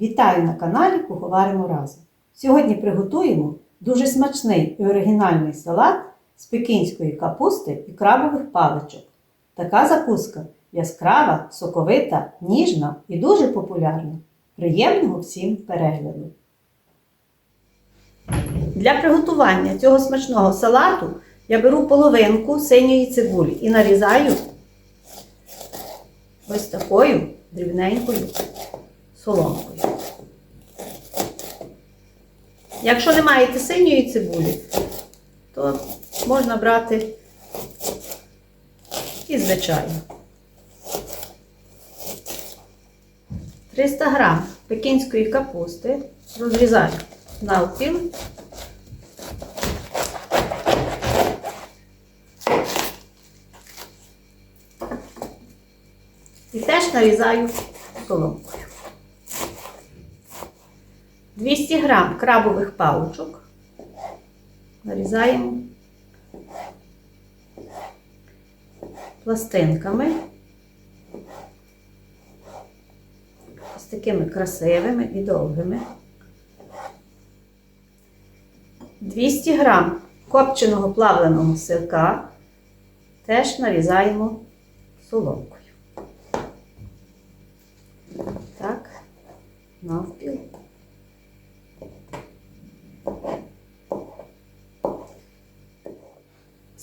Вітаю на каналі Поговоримо разом. Сьогодні приготуємо дуже смачний і оригінальний салат з пекінської капусти і крабових паличок. Така закуска яскрава, соковита, ніжна і дуже популярна. Приємного всім перегляду! Для приготування цього смачного салату я беру половинку синьої цибулі і нарізаю ось такою дрібненькою соломкою. Якщо не маєте синьої цибулі, то можна брати і звичайно. 300 грам пекінської капусти розрізаю навпіл. І теж нарізаю соломкою. 200 грам крабових паличок нарізаємо пластинками. З такими красивими і довгими. 200 грам копченого плавленого сирка теж нарізаємо соломкою. Так, навпіл.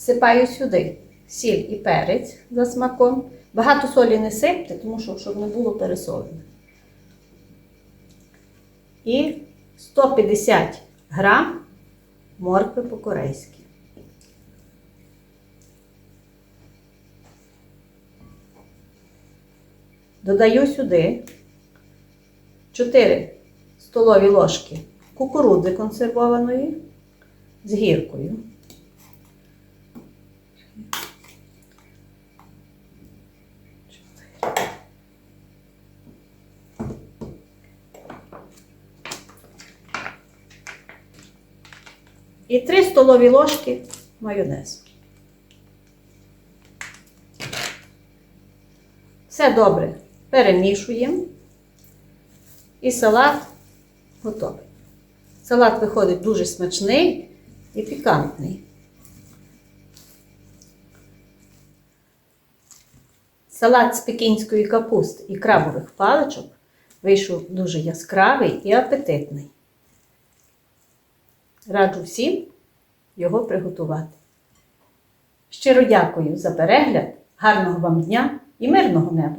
Сипаю сюди сіль і перець за смаком. Багато солі не сипте, тому що щоб не було пересолене. І 150 грам моркви по-корейськи. Додаю сюди 4 столові ложки кукурудзи консервованої з гіркою. І 3 столові ложки майонезу. Все добре перемішуємо. І салат готовий. Салат виходить дуже смачний і пікантний. Салат з пекінської капусти і крабових паличок вийшов дуже яскравий і апетитний. Раджу всім його приготувати. Щиро дякую за перегляд, гарного вам дня і мирного неба!